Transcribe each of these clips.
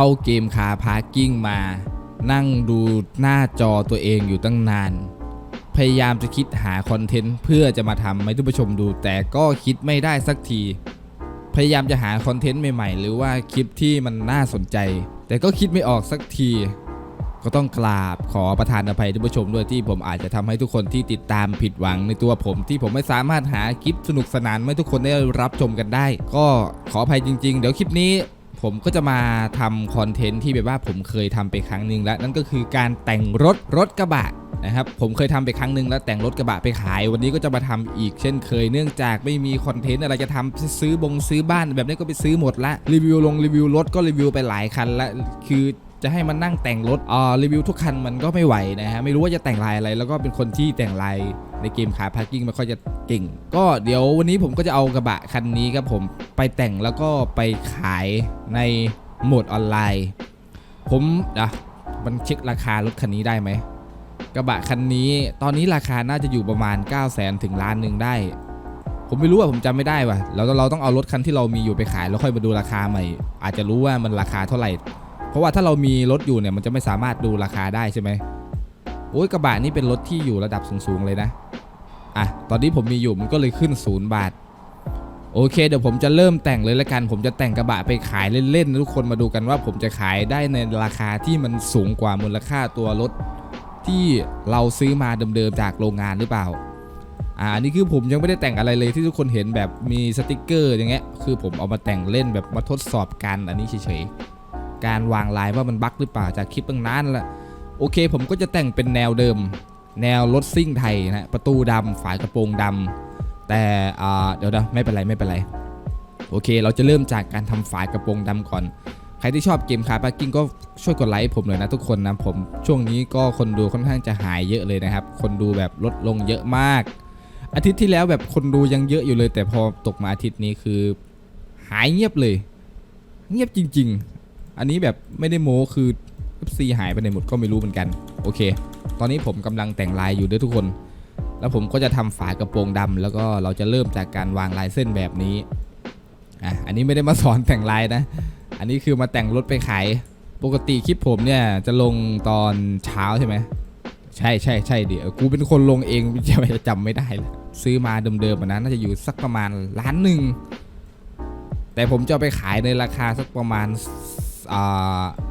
เข้าเกมคาพาร์กิ้งมา นั่งดูหน้าจอตัวเองอยู่ตั้งนาน พยายามจะคิดหาคอนเทนต์เพื่อจะมาทำให้ทุกผู้ชมดู แต่ก็คิดไม่ได้สักที พยายามจะหาคอนเทนต์ใหม่ๆ หรือว่าคลิปที่มันน่าสนใจ แต่ก็คิดไม่ออกสักที ก็ต้องกราบขอประทานอภัยท่านผู้ชมด้วยที่ผมอาจจะทำให้ทุกคนที่ติดตามผิดหวังในตัวผม ที่ผมไม่สามารถหาคลิปสนุกสนานให้ทุกคนได้รับชมกันได้ ก็ขออภัยจริง ๆ เดี๋ยวคลิปนี้ ผมก็จะมาทำคอนเทนต์ที่แบบว่าผมเคยทำไปครั้งหนึ่งแล้ว นั่นก็คือการแต่งรถรถกระบะนะครับผมเคยทำไปครั้งหนึ่งแล้วแต่งรถกระบะไปขาย วันนี้ก็จะมาทำอีกเช่นเคยเนื่องจากไม่มีคอนเทนต์อะไรจะทำซื้อบงซื้อบ้านแบบนี้ก็ไปซื้อหมดละรีวิวลงรีวิวรถก็รีวิวไปหลายคันละคือ จะให้มันนั่งแต่งรถอ่ารีวิวทุกคันมันก็ไม่ไหวนะฮะไม่รู้ว่าจะแต่งลายอะไร แล้วก็เป็นคนที่แต่งลายในเกมขายพาร์กิ้งไม่ค่อยจะเก่ง ก็เดี๋ยววันนี้ผมก็จะเอากระบะคันนี้ครับผมไปแต่งแล้วก็ไปขายในโหมดออนไลน์ ผมอะมันเช็คราคารถคันนี้ได้ไหมกระบะคันนี้ตอนนี้ราคาน่าจะอยู่ประมาณ 9 0 0 0 0 0ถึงล้านหนึ่งได้ ผมไม่รู้อะผมจำไม่ได้ว่ะแล้วเราต้องเอารถคันที่เรามีอยู่ไปขายแล้วค่อยมาดูราคาใหม่ อาจจะรู้ว่ามันราคาเท่าไหร่ เพราะว่าถ้าเรามีรถอยู่เนี่ยมันจะไม่สามารถดูราคาได้ใช่ไหมโอ้ยกระบะนี่เป็นรถที่อยู่ระดับสูงๆเลยนะอะตอนนี้ผมมีอยู่มันก็เลยขึ้นศูนย์บาท โอเค เดี๋ยวผมจะเริ่มแต่งเลยละกัน ผมจะแต่งกระบะไปขายเล่นๆทุกคนมาดูกันว่าผมจะขายได้ในราคาที่มันสูงกว่ามูลค่าตัวรถที่เราซื้อมาเดิมๆจากโรงงานหรือเปล่าอ่านนี้คือผมยังไม่ได้แต่งอะไรเลยที่ทุกคนเห็นแบบมีสติกเกอร์อย่างเงี้ยคือผมเอามาแต่งเล่นแบบมาทดสอบกันอันนี้เฉยๆ การวางลายว่ามันบั๊กหรือเปล่าจากคลิปตั้งนานแล้วโอเค ผมก็จะแต่งเป็นแนวเดิม แนวรถซิ่งไทยนะประตูดำฝากระโปรงดำแต่เดี๋ยวนะไม่เป็นไรไม่เป็นไรโอเค เราจะเริ่มจากการทำฝากระโปรงดำก่อน ใครที่ชอบเกมคาร์พาร์กิ้งก็ช่วยกดไลค์ผมหน่อยนะทุกคนนะผมช่วงนี้ก็คนดูค่อนข้างจะหายเยอะเลยนะครับ คนดูแบบลดลงเยอะมาก อาทิตย์ที่แล้วแบบคนดูยังเยอะอยู่เลย แต่พอตกมาอาทิตย์นี้คือ หายเงียบเลย เงียบจริง ๆ อันนี้แบบไม่ได้โม้คือ FC หายไปไหนหมดก็ไม่รู้เหมือนกัน โอเค ตอนนี้ผมกำลังแต่งลายอยู่ด้วยทุกคน แล้วผมก็จะทำฝากระโปรงดำแล้วก็เราจะเริ่มจากการวางลายเส้นแบบนี้อะอันนี้ไม่ได้มาสอนแต่งลายนะ อันนี้คือมาแต่งรถไปขายปกติคลิปผมเนี่ยจะลงตอนเช้าใช่ไหมใช่ใช่ใช่เดิเออกูเป็นคนลงเองจะจำไม่ได้ลยซื้อมาเดิมๆอะนะน่าจะอยู่สักประมาณล้านหนึ่งแต่ผมจะไปขายในราคาสักประมาณ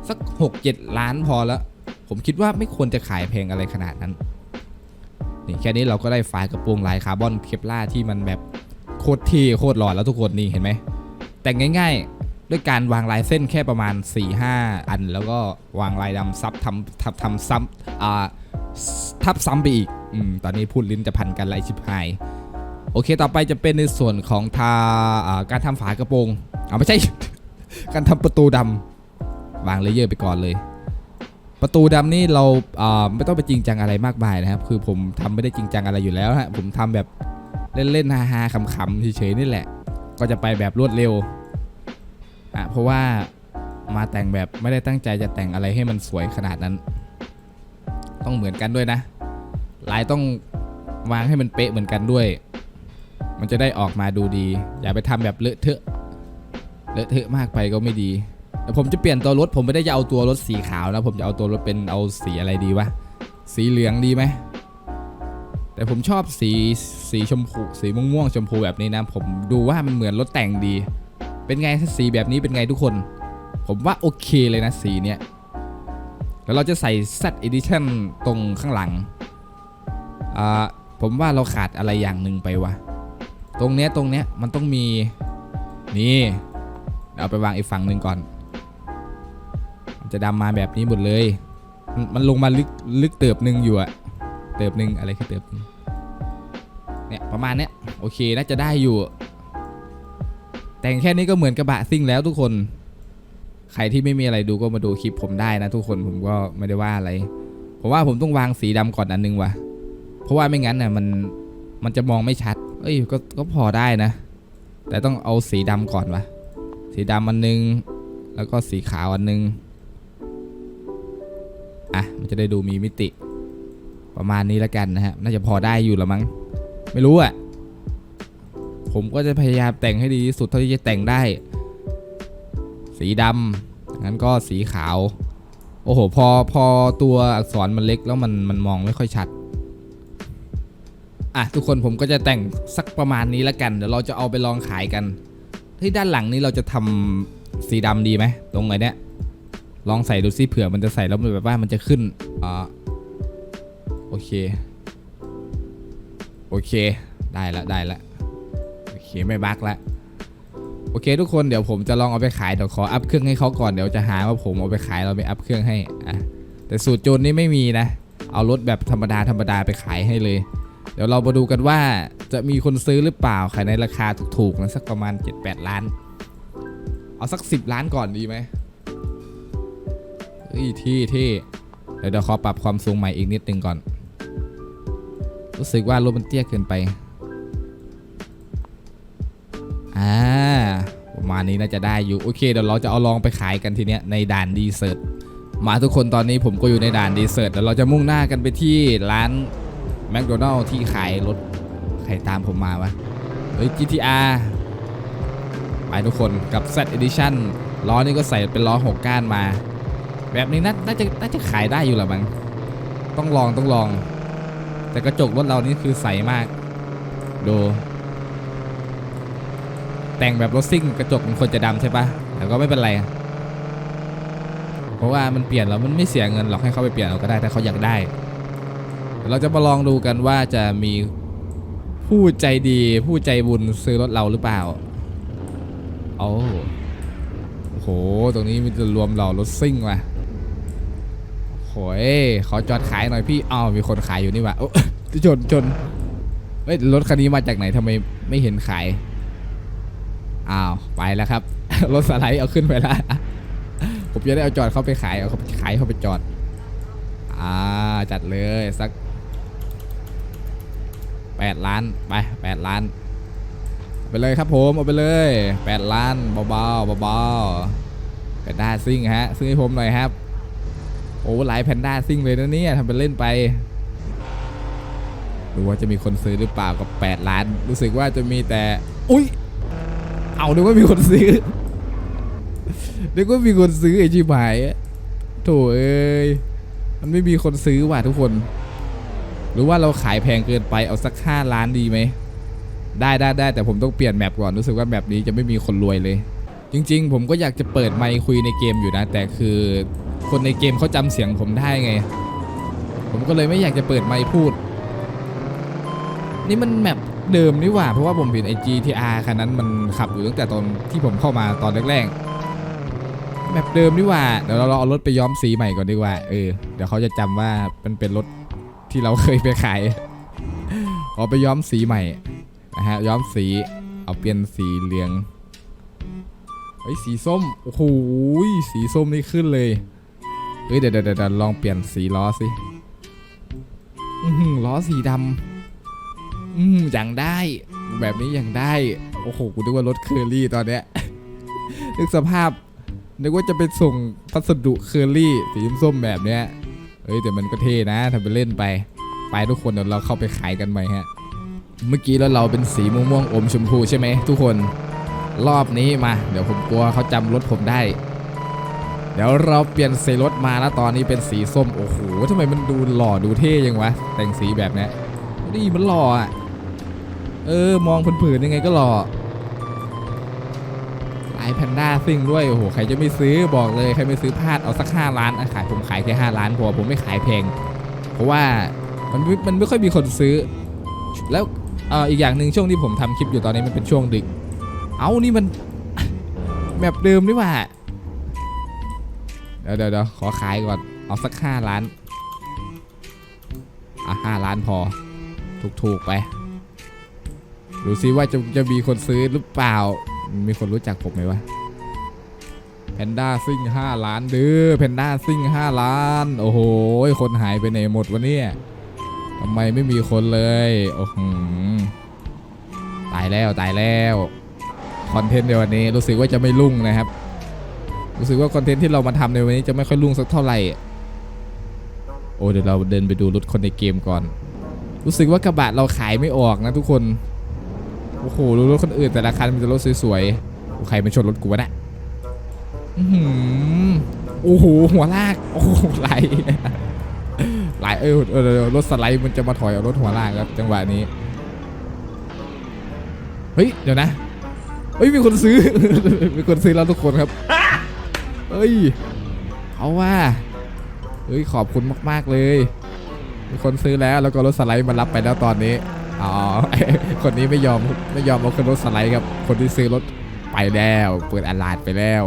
สักหกเจ็ดล้านพอแล้ว ผมคิดว่าไม่ควรจะขายแพงอะไรขนาดนั้นนี่แค่นี้เราก็ได้ไฟล์กระโปรงลายคาร์บอนเคปล่าที่มันแบบโคตรเท่โคตรหล่อแล้วทุกคนนี่เห็นไหมแต่งง่ายๆ ด้วยการวางลายเส้นแค่ประมาณ 4-5 อัน แล้วก็วางลายดำซับทำทำทำซ้ำอ่าทับซ้ำไปอีกอืมตอนนี้พูดลิ้นจะพันกันไรชิบหายโอเคต่อไปจะเป็นในส่วนของทาการทำฝากระโปรงเอาไม่ใช่ การทำประตูดำ วางเลเยอร์ไปก่อนเลย ประตูดำนี่เราไม่ต้องไปจริงจังอะไรมากมายนะครับ คือผมทำไม่ได้จริงจังอะไรอยู่แล้วฮะผมทำแบบเล่นๆฮาๆขำๆเฉยๆนี่แหละ ก็จะไปแบบรวดเร็วอะเพราะว่ามาแต่งแบบไม่ได้ตั้งใจจะแต่งอะไรให้มันสวยขนาดนั้น ต้องเหมือนกันด้วยนะลายต้องวางให้มันเป๊ะเหมือนกันด้วย มันจะได้ออกมาดูดี อย่าไปทำแบบเลอะเทอะ เลอะเทอะมากไปก็ไม่ดี แต่ผมจะเปลี่ยนตัวรถผมไม่ได้จะเอาตัวรถสีขาวนะผมจะเอาตัวรถเป็นเอาสีอะไรดีวะสีเหลืองดีไหมแต่ผมชอบสีสีชมพูสีม่วงม่วงๆชมพูแบบนี้นะ ผมดูว่ามันเหมือนรถแต่งดี เป็นไงสีแบบนี้เป็นไงทุกคน ผมว่าโอเคเลยนะสีเนี้ยแล้วเราจะใส่ Z Edition ตรงข้างหลังอ่าผมว่าเราขาดอะไรอย่างหนึ่งไปวะตรงเนี้ยตรงเนี้ยมันต้องมีนี่เดี๋ยวเอาไปวางอีกฝั่งหนึ่งก่อน จะดำมาแบบนี้หมดเลย มันลงมาลึกลึกเติบหนึ่งอยู่อะเติบหนึ่งอะไรคือเติบหนึ่งเนี่ยประมาณเนี้ยโอเคน่าจะได้อยู่ แต่งแค่นี้ก็เหมือนกระบะซิ่งแล้วทุกคน ใครที่ไม่มีอะไรดูก็มาดูคลิปผมได้นะทุกคนผมก็ไม่ได้ว่าอะไรผมว่าผมต้องวางสีดำก่อนอันนึงว่ะเพราะว่าไม่งั้นน่ะมันมันจะมองไม่ชัด เอ้ยก็ก็พอได้นะ แต่ต้องเอาสีดำก่อนวะสีดำอันนึง แล้วก็สีขาวอันนึง อะมันจะได้ดูมีมิติ ประมาณนี้แล้วกันนะฮะน่าจะพอได้อยู่ละมั้งไม่รู้อะผมก็จะพยายามแต่งให้ดีที่สุดเท่าที่จะแต่งได้ สีดำงั้นก็สีขาว โอ้โห พอพอตัวอักษรมันเล็กแล้วมันมันมองไม่ค่อยชัด อะทุกคนผมก็จะแต่งสักประมาณนี้แล้วกัน เดี๋ยวเราจะเอาไปลองขายกันเฮ้ยด้านหลังนี้เราจะทำสีดำดีไหมตรงไหนเนี้ย ลองใส่ดูซิเผื่อมันจะใส่แล้วมันแบบว่ามันจะขึ้นอ่าโอเค โอเค ได้ละได้ละโอเคไม่บั๊กละโอเค ทุกคนเดี๋ยวผมจะลองเอาไปขายเดี๋ยวขออัพเครื่องให้เขาก่อนเดี๋ยวจะหาว่าผมเอาไปขายเราไปอัพเครื่องให้อะแต่สูตรโจรนี่ไม่มีนะ เอารถแบบธรรมดาธรรมดาไปขายให้เลย เดี๋ยวเรามาดูกันว่าจะมีคนซื้อหรือเปล่าขายในราคาถูกๆนะสักประมาณ 7-8 ล้าน เอาสัก 10 ล้านก่อนดีไหม เฮ้ยที่ที่เดี๋ยวเดี๋ยวขอปรับความสูงใหม่อีกนิดนึงก่อน รู้สึกว่ารถมันเตี้ยเกินไป อ่า ประมาณนี้น่าจะได้อยู่ โอเค เดี๋ยวเราจะเอาลองไปขายกันทีเนี้ยในด่านดีเซิร์ตมาทุกคนตอนนี้ผมก็อยู่ในด่านดีเซิร์ตเดี๋ยวเราจะมุ่งหน้ากันไปที่ร้านแมคโดนัลล์ที่ขายรถ ใครตามผมมาวะ เฮ้ย GTR ไปทุกคนกับ Z Edition ล้อนี่ก็ใส่เป็นล้อหกก้านมา แบบนี้น่าจะน่าจะขายได้อยู่หละมั้งต้องลองต้องลอง แต่กระจกรถเรานี่คือใสมาก ดู แต่งแบบรถซิ่งกระจกมันควรจะดำใช่ปะแต่ก็ไม่เป็นไร เพราะว่ามันเปลี่ยนแล้วมันไม่เสียเงินหรอกให้เขาไปเปลี่ยนเราก็ได้ถ้าเขาอยากได้ เราจะมาลองดูกันว่าจะมีผู้ใจดีผู้ใจบุญซื้อรถเราหรือเปล่าโอ้โห ตรงนี้มีแต่รวมเรารถซิ่งว่ะ ยขอจอดขายหน่อยพี่อ้าวมีคนขายอยู่นี่วะโอ้ชนชนเฮ้ยรถคันนี้มาจากไหนทำไมไม่เห็นขายอ้าวไปแล้วครับ รถสไลด์เอาขึ้นไปแล้วผมจะได้เอาจอดเข้าไปขายเอาเขาขายเข้าไปจอดอ่าจัดเลยสักแปดล้านไปแปดล้านเอาไปเลยครับผมเอาไปเลยแปดล้านเบาๆเบาๆแพนด้าซิ่งฮะ ซื้อให้ผมหน่อยครับ โอ้หลายแพนด้าซิ่งเลยนะเนี่ยทำเป็นเล่นไปดูว่าจะมีคนซื้อหรือเปล่ากับ 8 ล้าน รู้สึกว่าจะมีแต่ อุ้ยเอานึกว่ามีคนซื้อนึกว่ามีคนซื้อไอ้ชิบหายโถเอ้ยมันไม่มีคนซื้อว่ะทุกคน หรือว่าเราขายแพงเกินไปเอาสักห้าล้านดีไหมได้ได้ได้แต่ผมต้องเปลี่ยนแมปก่อนรู้สึกว่าแมปนี้จะไม่มีคนรวยเลย จริงๆ ผมก็อยากจะเปิดไมค์คุยในเกมอยู่นะ แต่คือคนในเกมเขาจำเสียงผมได้ไง ผมก็เลยไม่อยากจะเปิดไมค์พูด นี่มันแมปเดิมนี่หว่า เพราะว่าผมเห็นไอ GTR คันนั้นมันขับอยู่ตั้งแต่ตอนที่ผมเข้ามาตอนแรกๆแมปเดิมนี่หว่า เดี๋ยวเราเอารถไปย้อมสีใหม่ก่อนดีกว่า เออ เดี๋ยวเขาจะจำว่ามันเป็นรถที่เราเคยไปขายเอาไปย้อมสีใหม่นะฮะย้อมสีเอาเปลี่ยนสีเหลือง ฮ้ยสีส้ม โอ้โหสีส้มนี่ขึ้นเลย เฮ้ยเดี๋ยวเดี๋ยวเดี๋ยวลองเปลี่ยนสีล้อสิอืล้อสีดำอืมอย่างได้ แบบนี้อย่างได้ โอ้โหกูนึกว่ารถเคอรี่ตอนเนี้ยนึกสภาพนึกว่าจะไปส่งพัสดุเคอรี่สีส้มแบบเนี้ยเอ้ยแต่มันก็เท่นะทำไปเล่นไป ไปทุกคนเดี๋ยวเราเข้าไปขายกันไหมฮะ เมื่อกี้แล้วเราเป็นสีม่วงๆอมชมพูใช่ไหมทุกคน รอบนี้มา เดี๋ยวผมกลัวเขาจำรถผมได้ เดี๋ยวเราเปลี่ยนสีรถมาแล้วตอนนี้เป็นสีส้ม โอ้โหทำไมมันดูหล่อดูเท่ยังวะ แต่งสีแบบนี้นี่มันหล่ออะ เออ มองผินๆยังไงก็หล่อลายแพนด้าซิ่งด้วย โอ้โห ใครจะไม่ซื้อบอกเลย ใครไม่ซื้อพลาดเอาสักห้าล้านอะขายผมขายแค่ห้าล้านพอผมไม่ขายแพง เพราะว่ามันมันไม่ค่อยมีคนซื้อ แล้วออีกอย่างหนึ่งช่วงที่ผมทำคลิปอยู่ตอนนี้มันเป็นช่วงดึก เอานี่มัน แบบเดิมนี่ว่า เดี๋ยวเดี๋ยวขอขายก่อน เอาสักห้าล้าน อะห้าล้านพอ ถูกๆไป ดูซิว่าจะจะมีคนซื้อหรือเปล่า มีคนรู้จักผมไหมวะแพนด้าซิ่งห้าล้านเด้อแพนด้าซิ่งห้าล้าน โอ้โห คนหายไปไหนหมดวะเนี่ยทำไมไม่มีคนเลย โอ้โห ตายแล้ว ตายแล้ว คอนเทนต์ในวันนี้รู้สึกว่าจะไม่รุ่งนะครับ รู้สึกว่าคอนเทนต์ที่เรามาทำในวันนี้จะไม่ค่อยรุ่งสักเท่าไหร่โอ้เดี๋ยวเราเดินไปดูรถคนในเกมก่อน รู้สึกว่ากระบะเราขายไม่ออกนะทุกคนโอ้โหดูรถคนอื่นแต่ละคันมีแต่รถสวยๆใครมาชนรถกูวะเนี่ยอื้อหือโอ้โหหัวลากโอ้โหไหลไหลเออเออเออรถสไลด์มันจะมาถอยเอารถหัวลากครับจังหวะนี้ เฮ้ย เดี๋ยวนะ เฮ้ยมีคนซื้อ มีคนซื้อแล้วทุกคนครับเฮ้ยเอาว่าเฮ้ยขอบคุณมาก ๆเลย มีคนซื้อแล้วแล้วก็รถสไลด์มารับไปแล้วตอนนี้อ๋อคนนี้ไม่ยอมไม่ยอมเอาขึ้นรถสไลด์ครับคนที่ซื้อรถไปแล้วเปิดอลาดไปแล้ว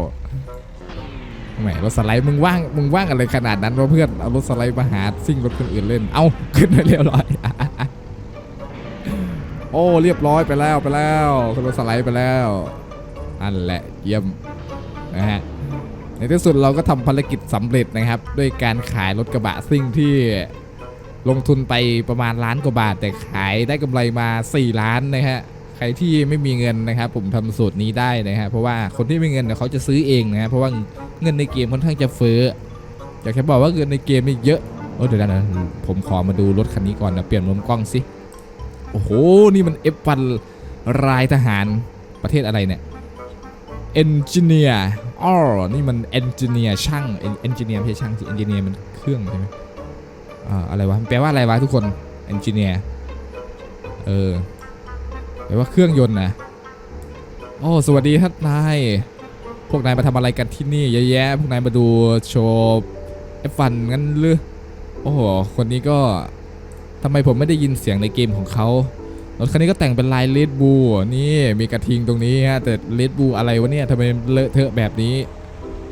แหมรถสไลด์มึงว่างมึงว่างอะไรขนาดนั้นวะเพื่อนเอารถสไลด์มาหาซิ่งรถคนอื่นเล่น เอ้าขึ้นไปเรียบร้อย โอ้เรียบร้อยไปแล้วไปแล้วขึ้นรถสไลด์ไปแล้วนั่นแหละเยี่ยมนะฮะในที่สุดเราก็ทำภารกิจสำเร็จนะครับ ด้วยการขายรถกระบะซิ่งที่ลงทุนไปประมาณล้านกว่าบาท แต่ขายได้กำไรมา 4 ล้านนะฮะใครที่ไม่มีเงินนะครับ ผมทำสูตรนี้ได้นะฮะเพราะว่าคนที่ไม่มีเงินเนี่ยเขาจะซื้อเองนะฮะเพราะว่าเงินในเกมค่อนข้างจะเฟ้ออยากจะบอกว่าเงินในเกมนี่เยอะโอ้เดี๋ยวนะผมขอมาดูรถคันนี้ก่อนนะเปลี่ยนมุมกล้องสิ โอ้โห นี่มัน F1 รายทหารประเทศอะไรเนี่ยเอนจิเนียร์อ๋อนี่มันเอนจิเนียร์ช่างเอนจิเนียร์ไม่ใช่ช่างสิเอนจิเนียร์มันเครื่องใช่ไหมอ่าอะไรวะแปลว่าอะไรวะทุกคนเอนจิเนียร์เออแปลว่าเครื่องยนต์นะโอ้สวัสดีท่านนายพวกนายมาทำอะไรกันที่นี่เยอะแยะพวกนายมาดูโชว์เอฟฟันงั้นหรือโอ้โหคนนี้ก็ ทำไมผมไม่ได้ยินเสียงในเกมของเขารถคันนี้ก็แต่งเป็นลายเลดบูนี่มีกระทิงตรงนี้ฮะแต่เลดบูอะไรวะเนี่ยทำไมเลอะเทอะแบบนี้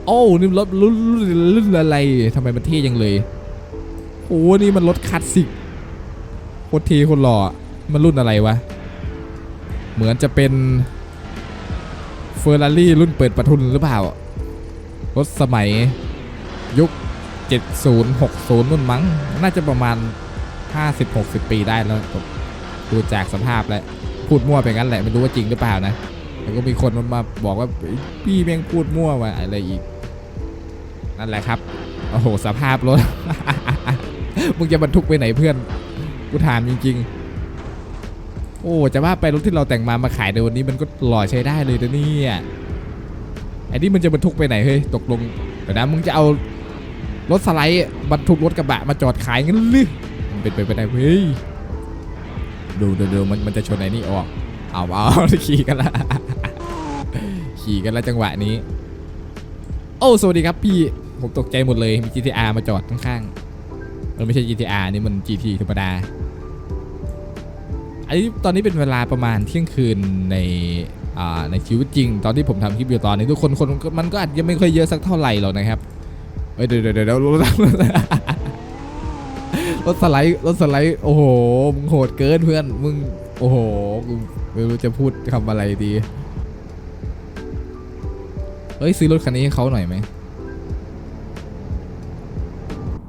โอ้นี่รถรุ่นรุ่นอะไรทำไมมันเท่ยังเลยโอ้นี่มันรถคลาสสิกโคตรเท่โคนหล่อมันรุ่นอะไรวะ เหมือนจะเป็นเฟอร์รารี่รุ่นเปิดประทุนหรือเปล่า รถสมัยยุค 70 60 นู่นมั้ง น่าจะประมาณ 50-60 ปีได้แล้วผมดูจากสภาพแล้วพูดมั่วไปงั้นแหละไม่รู้ว่าจริงหรือเปล่านะแล้วก็มีคนมาบอกว่าพี่แม่งพูดมั่วว่าอะไรอีก นั่นแหละครับ โอ้โห สภาพรถ มึงจะบรรทุกไปไหนเพื่อน กูถามจริง ๆ โอ้จะว่าไปรถที่เราแต่งมามาขายในวันนี้มันก็หล่อใช้ได้เลยนะเนี่ยไอ้นี่มันจะบรรทุกไปไหนเฮ้ยตกลงเดี๋ยวนะมึงจะเอารถสไลด์บรรทุกรถกระบะมาจอดขายงั้นหรือ เป็นไปไม่ได้เฮ้ยดูดูดูมันมันจะชนไอ้นี่ออก เอาเอาขี่กันละขี่กันละจังหวะนี้ โอ้สวัสดีครับพี่ ผมตกใจหมดเลยมี GTR มาจอดข้างๆมันไม่ใช่ GTR นี่มัน GT ธรรมดาอันนี้ตอนนี้เป็นเวลาประมาณเที่ยงคืนในในชีวิตจริง ตอนที่ผมทำคลิปอยู่ตอนนี้ทุกคนคนมันก็อาจจะไม่ค่อยเยอะสักเท่าไหร่หรอกนะครับเอ้ยเดี๋ยวเดี๋ยวเดี๋ยว รถสไลด์รถสไลด์โอ้โหมึงโหดเกินเพื่อนมึงโอ้โหกูไม่รู้จะพูดคำอะไรดีเฮ้ยซื้อรถคันนี้ให้เขาหน่อยไหม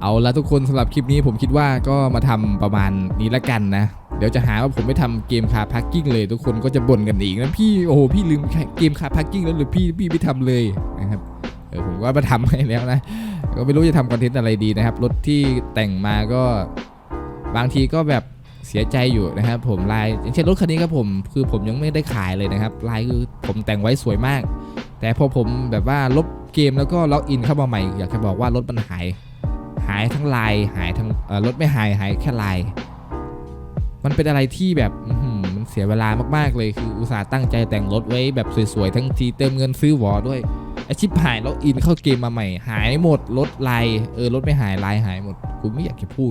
เอาละทุกคนสำหรับคลิปนี้ผมคิดว่าก็มาทำประมาณนี้ละกันนะ เดี๋ยวจะหาว่าผมไม่ทำเกมคาร์พักกิ้งเลย ทุกคนก็จะบ่นกันอีกนะพี่โอ้โหพี่ลืมเกมคาร์พักกิ้งแล้วหรือพี่พี่ไม่ทำเลยนะครับเออผมก็มาทำให้แล้วนะ ก็ไม่รู้จะทำคอนเทนต์อะไรดีนะครับ รถที่แต่งมาก็บางทีก็แบบเสียใจอยู่นะครับผมลายอย่างเช่นรถคันนี้ครับผมคือผมยังไม่ได้ขายเลยนะครับลายคือผมแต่งไว้สวยมาก แต่พอผมแบบว่าลบเกมแล้วก็ล็อกอินเข้ามาใหม่ อยากจะบอกว่ารถมันหาย หายทั้งลายหายทั้งรถไม่หายหายแค่ลาย มันเป็นอะไรที่แบบมันเสียเวลามากๆเลยคืออุตส่าห์ตั้งใจแต่งรถไว้แบบสวยๆทั้งทีเติมเงินซื้อวอด้วย ไอชิปหายแล้วอินเข้าเกมมาใหม่ หายหมดลดไลายเออลดไม่หายไลายหายหมดกูไม่อยากจะพูด